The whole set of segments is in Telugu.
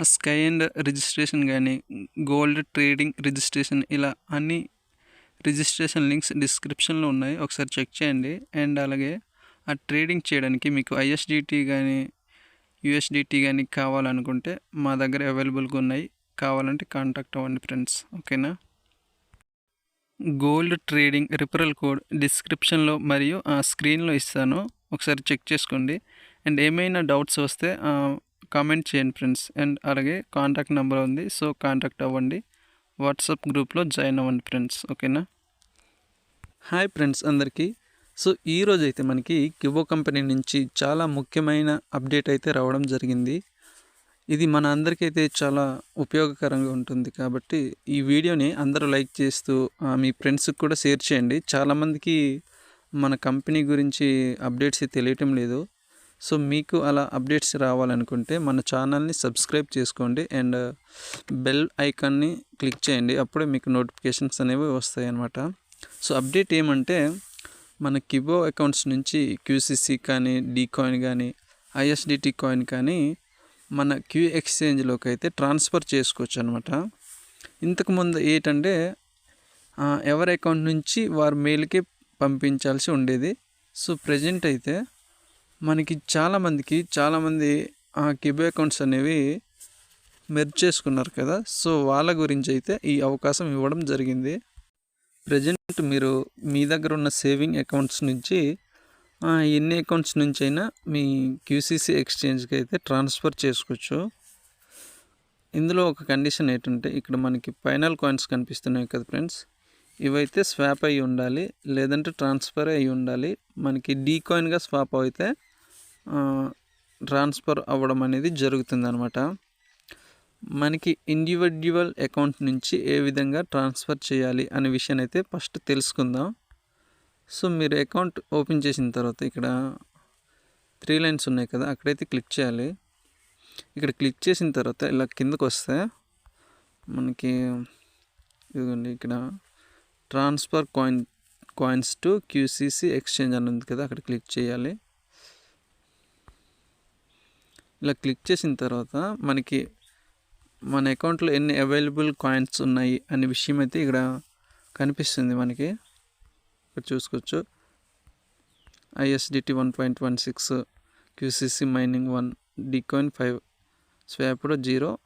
ఆ స్కై అండ్ రిజిస్ట్రేషన్ కానీ గోల్డ్ ట్రేడింగ్ రిజిస్ట్రేషన్ ఇలా అన్ని రిజిస్ట్రేషన్ లింక్స్ డిస్క్రిప్షన్లో ఉన్నాయి. ఒకసారి చెక్ చేయండి. అండ్ అలాగే ఆ ట్రేడింగ్ చేయడానికి మీకు ఐఎస్డిటీ కానీ యూఎస్డిటీ కానీ కావాలనుకుంటే మా దగ్గర అవైలబుల్గా ఉన్నాయి. కావాలంటే కాంటాక్ట్ అవ్వండి ఫ్రెండ్స్ ఓకేనా గోల్డ్ ట్రేడింగ్ రిఫరల్ కోడ్ డిస్క్రిప్షన్లో మరియు ఆ స్క్రీన్లో ఇస్తాను. ఒకసారి చెక్ చేసుకోండి. అండ్ ఏమైనా డౌట్స్ వస్తే కామెంట్ చేయండి ఫ్రెండ్స్. అండ్ అలాగే కాంటాక్ట్ నెంబర్ ఉంది సో కాంటాక్ట్ అవ్వండి. వాట్సాప్ గ్రూప్లో జాయిన్ అవ్వండి ఫ్రెండ్స్. ఓకేనా? హాయ్ ఫ్రెండ్స్ అందరికీ. సో ఈరోజు అయితే మనకి కివో కంపెనీ నుంచి చాలా ముఖ్యమైన అప్డేట్ అయితే రావడం జరిగింది. ఇది మన అందరికైతే చాలా ఉపయోగకరంగా ఉంటుంది కాబట్టి ఈ వీడియోని అందరూ లైక్ చేస్తూ మీ ఫ్రెండ్స్కి కూడా షేర్ చేయండి. చాలామందికి మన కంపెనీ గురించి అప్డేట్స్ తెలియటం లేదు. సో మీకు అలా అప్డేట్స్ రావాలనుకుంటే మన ఛానల్ని సబ్స్క్రైబ్ చేసుకోండి అండ్ బెల్ ఐకాన్ని క్లిక్ చేయండి. అప్పుడే మీకు నోటిఫికేషన్స్ అనేవి వస్తాయి అన్నమాట సో అప్డేట్ ఏమంటే మన కిబో అకౌంట్స్ నుంచి క్యూసీసీ కానీ డీ కాయిన్ కానీ ఐఎస్డిటీ కాయిన్ కానీ మన క్యూ ఎక్స్చేంజ్లోకి అయితే ట్రాన్స్ఫర్ చేసుకోవచ్చు అనమాట ఇంతకుముందు ఏంటంటే ఎవరి అకౌంట్ నుంచి వారి మెయిల్కి పంపించాల్సి ఉండేది. సో ప్రజెంట్ అయితే మనకి చాలామందికి చాలామంది ఆ కిబో అకౌంట్స్ అనేవి మెర్జ్ చేసుకున్నారు కదా. సో వాళ్ళ గురించి అయితే ఈ అవకాశం ఇవ్వడం జరిగింది. ప్రజెంట్ మీరు మీ దగ్గర ఉన్న సేవింగ్ అకౌంట్స్ నుంచి ఎన్ని అకౌంట్స్ నుంచి అయినా మీ క్యూసీసీ ఎక్స్చేంజ్కి అయితే ట్రాన్స్ఫర్ చేసుకోవచ్చు. ఇందులో ఒక కండిషన్ ఏంటంటే ఇక్కడ మనకి ఫైనల్ కాయిన్స్ కనిపిస్తున్నాయి కదా ఫ్రెండ్స్. ఇవైతే స్వాప్ అయి ఉండాలి లేదంటే ట్రాన్స్ఫర్ అయి ఉండాలి. మనకి డీ కాయిన్గా స్వాప్ అయితే ట్రాన్స్ఫర్ అవ్వడం అనేది జరుగుతుంది అనమాట మనకి ఇండివిడ్యువల్ అకౌంట్ నుంచి ఏ విధంగా ట్రాన్స్ఫర్ చేయాలి అనే విషయాన్ని అయితే ఫస్ట్ తెలుసుకుందాం. సో మీరు అకౌంట్ ఓపెన్ చేసిన తర్వాత ఇక్కడ త్రీ లైన్స్ ఉన్నాయి కదా అక్కడైతే క్లిక్ చేయాలి. ఇక్కడ క్లిక్ చేసిన తర్వాత ఇలా కిందకు వస్తే మనకి ఇదిగోండి ఇక్కడ transfer coin coins to QCC exchange అని ఉంది కదా అక్కడ క్లిక్ చేయాలి. ఇలా క్లిక్ చేసిన తర్వాత మనకి మన అకౌంట్లో ఎన్ని అవైలబుల్ కాయిన్స్ ఉన్నాయి అనే విషయం అయితే ఇక్కడ కనిపిస్తుంది మనకి. ఇక్కడ చూసుకోవచ్చు. ISDT one point one six QCC mining one D coin five swapped zero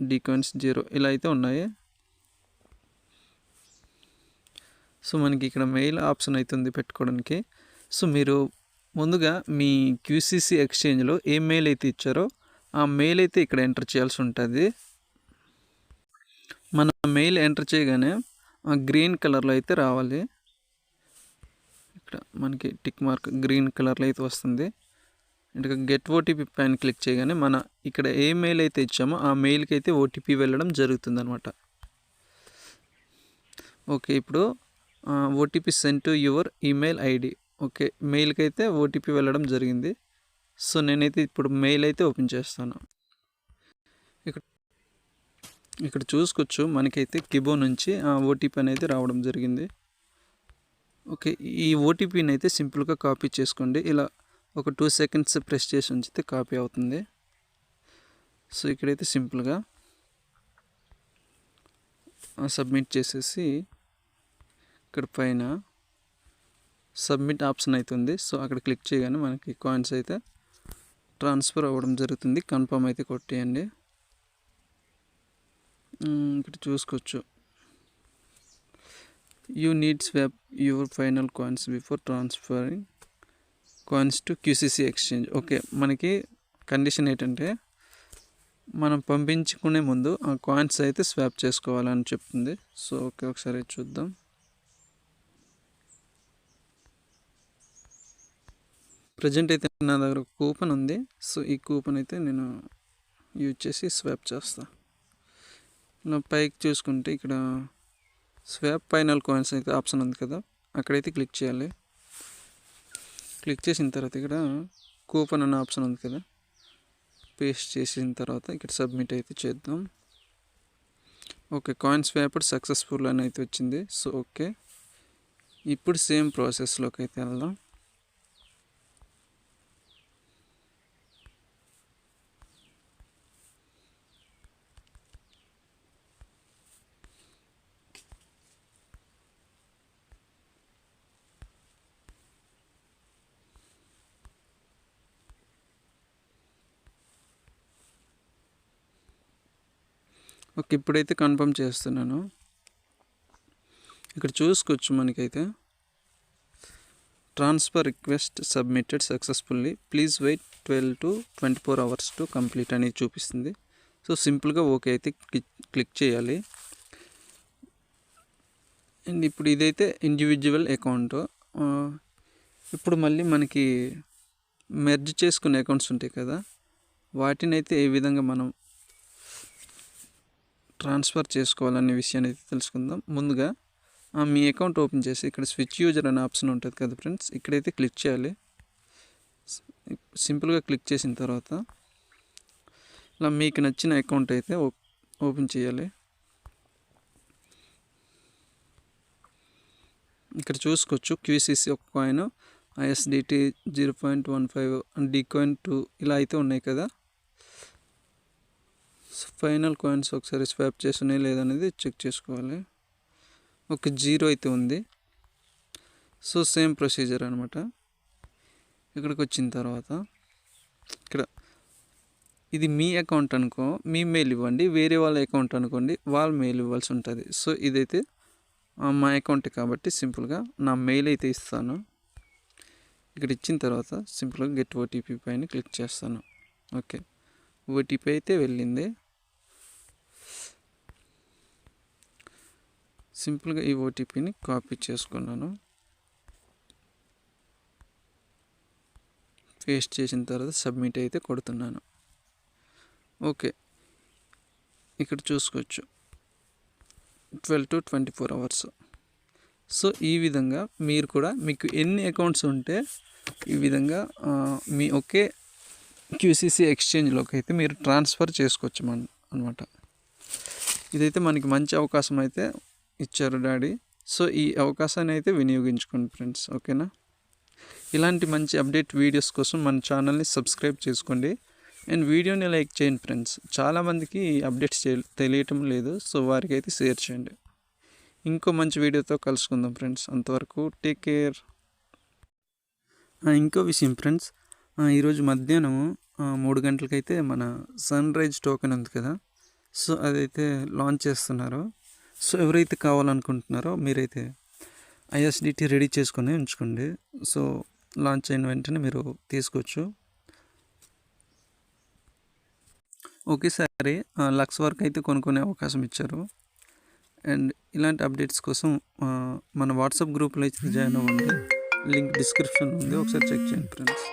D coins zero ఇలా అయితే ఉన్నాయి. సో మనకి ఇక్కడ మెయిల్ ఆప్షన్ అవుతుంది పెట్టుకోవడానికి. సో మీరు ముందుగా మీ క్యూసీసీ ఎక్స్చేంజ్లో ఏ మెయిల్ అయితే ఇచ్చారో ఆ మెయిల్ అయితే ఇక్కడ ఎంటర్ చేయాల్సి ఉంటుంది. మన మెయిల్ ఎంటర్ చేయగానే గ్రీన్ కలర్లో అయితే రావాలి. ఇక్కడ మనకి టిక్ మార్క్ గ్రీన్ కలర్లో అయితే వస్తుంది. ఇంకా గెట్ ఓటీపీ పైన క్లిక్ చేయగానే మన ఇక్కడ ఏ మెయిల్ అయితే ఇచ్చామో ఆ మెయిల్కి అయితే ఓటీపీ వెళ్ళడం జరుగుతుంది అనమాట ఓకే ఇప్పుడు OTP send to your email ID. Okay మెయిల్కి అయితే ఓటీపీ వెళ్ళడం జరిగింది. సో నేనైతే ఇప్పుడు మెయిల్ అయితే ఓపెన్ చేస్తాను. ఇక్కడ ఇక్కడ చూసుకోవచ్చు మనకైతే కిబో నుంచి ఓటీపీ అనేది రావడం జరిగింది. ఓకే ఈ ఓటీపీని అయితే సింపుల్గా కాపీ చేసుకోండి. ఇలా ఒక టూ సెకండ్స్ ప్రెస్ చేసి ఉంచితే కాపీ అవుతుంది. సో ఇక్కడైతే సింపుల్గా సబ్మిట్ చేసేసి ఇక్కడ పైన సబ్మిట్ ఆప్షన్ అవుతుంది సో అక్కడ క్లిక్ చేయగానే మనకి కాయిన్స్ అయితే ట్రాన్స్ఫర్ అవ్వడం జరుగుతుంది. కన్ఫర్మ్ అయితే కొట్టేయండి. ఇక్కడ చూసుకోవచ్చు. You need swap your final coins before transferring coins to QCC exchange okay మనకి కండిషన్ ఏంటంటే మనం పంపించుకునే ముందు ఆ కాయిన్స్ అయితే స్వాప్ చేసుకోవాలని చెప్తుంది. సో ఓకే ఒకసారి చూద్దాం. ప్రజెంట్ అయితే నా దగ్గర కూపన్ ఉంది. సో ఈ కూపన్ అయితే నేను యూజ్ చేసి స్వాప్ చేస్తాను పైకి చూసుకుంటే ఇక్కడ స్వాప్ ఫైనల్ కాయిన్స్ అయితే ఆప్షన్ ఉంది కదా. అక్కడైతే క్లిక్ చేయాలి. క్లిక్ చేసిన తర్వాత ఇక్కడ కూపన్ అనే ఆప్షన్ ఉంది కదా. పేస్ట్ చేసిన తర్వాత ఇక్కడ సబ్మిట్ అయితే చేద్దాం. ఓకే కాయిన్స్ స్వాప్ సక్సెస్ఫుల్ అని అయితే వచ్చింది. So okay. ఇప్పుడు సేమ్ ప్రాసెస్లోకి అయితే వెళ్దాం. ఓకే ఇప్పుడైతే కన్ఫర్మ్ చేస్తున్నాను. ఇక్కడ చూసుకోవచ్చు మనకైతే. Transfer request submitted successfully please wait twelve to twenty four hours to complete అనేది చూపిస్తుంది సో సింపుల్గా ఓకే అయితే క్లిక్ చేయాలి. అండ్ ఇప్పుడు ఇదైతే ఇండివిజువల్ అకౌంట్ ఇప్పుడు మళ్ళీ మనకి మెర్జ్ చేసుకునే అకౌంట్స్ ఉంటాయి కదా. వాటిని అయితే ఏ విధంగా మనం ట్రాన్స్ఫర్ చేసుకోవాలనే విషయాన్ని అయితే తెలుసుకుందాం. ముందుగా మీ అకౌంట్ ఓపెన్ చేసి ఇక్కడ స్విచ్ యూజర్ అనే ఆప్షన్ ఉంటుంది కదా ఫ్రెండ్స్ ఇక్కడైతే క్లిక్ చేయాలి. సింపుల్గా క్లిక్ చేసిన తర్వాత ఇలా మీకు నచ్చిన అకౌంట్ అయితే ఓపెన్ చేయాలి. ఇక్కడ చూసుకోవచ్చు క్యూసీసీ ఒక coin ISDT zero point one five and D coin two ఇలా అయితే ఉన్నాయి కదా. ఫైనల్ కాయిన్స్ ఒకసారి స్వాప్ చేస్తున్నాయి లేదనేది చెక్ చేసుకోవాలి. ఒక జీరో అయితే ఉంది. సో సేమ్ ప్రొసీజర్ అనమాట ఇక్కడికి వచ్చిన తర్వాత ఇక్కడ ఇది మీ అకౌంట్ అనుకో మీ మెయిల్ ఇవ్వండి వేరే వాళ్ళ అకౌంట్ అనుకోండి వాళ్ళ మెయిల్ ఇవ్వాల్సి ఉంటుంది. సో ఇదైతే మా అకౌంట్ కాబట్టి సింపుల్గా నా మెయిల్ అయితే ఇస్తాను. ఇక్కడ ఇచ్చిన తర్వాత సింపుల్గా గెట్ ఓటీపీ పైన క్లిక్ చేస్తాను. ఓకే. ఓటీపీ అయితే వెళ్ళింది. సింపుల్గా ఈ ఓటీపీని కాపీ చేసుకున్నాను. పేస్ట్ చేసిన తర్వాత సబ్మిట్ అయితే కొడుతున్నాను. ఓకే. ఇక్కడ చూసుకోవచ్చు. Twelve to twenty four hours. So ఈ విధంగా మీరు కూడా మీకు ఎన్ని అకౌంట్స్ ఉంటే ఈ విధంగా మీ ఒకే క్యూసీసీ ఎక్స్చేంజ్లోకి అయితే మీరు ట్రాన్స్ఫర్ చేసుకోవచ్చు మన అనమాట ఇదైతే మనకి మంచి అవకాశం అయితే ఇచ్చారు డాడీ. సో ఈ అవకాశాన్ని అయితే వినియోగించుకోండి ఫ్రెండ్స్ ఓకేనా? ఇలాంటి మంచి అప్డేట్ వీడియోస్ కోసం మన ఛానల్ని సబ్స్క్రైబ్ చేసుకోండి. అండ్ వీడియోని లైక్ చేయండి ఫ్రెండ్స్. చాలామందికి అప్డేట్స్ తెలియటం లేదు. సో వారికి అయితే షేర్ చేయండి. ఇంకో మంచి వీడియోతో కలుసుకుందాం ఫ్రెండ్స్. అంతవరకు టేక్ కేర్. ఇంకో విషయం ఫ్రెండ్స్. ఈరోజు మధ్యాహ్నం మూడు గంటలకైతే మన సన్ రైజ్ టోకెన్ ఉంది కదా. సో అదైతే లాంచ్ చేస్తున్నారు. సో ఎవరైతే కావాలనుకుంటున్నారో మీరైతే ఐఎస్డిటీ రెడీ చేసుకొని ఉంచుకోండి. సో లాంచ్ అయిన వెంటనే మీరు తీసుకోవచ్చు. ఒకేసారి ఆ, లక్స్ వరకు అయితే కొనుక్కునే అవకాశం ఇచ్చారు. అండ్ ఇలాంటి అప్డేట్స్ కోసం మన వాట్సాప్ గ్రూప్లో అయితే జాయిన్ అవ్వండి. లింక్ డిస్క్రిప్షన్ ఉంది. ఒకసారి చెక్ చేయండి ఫ్రెండ్స్.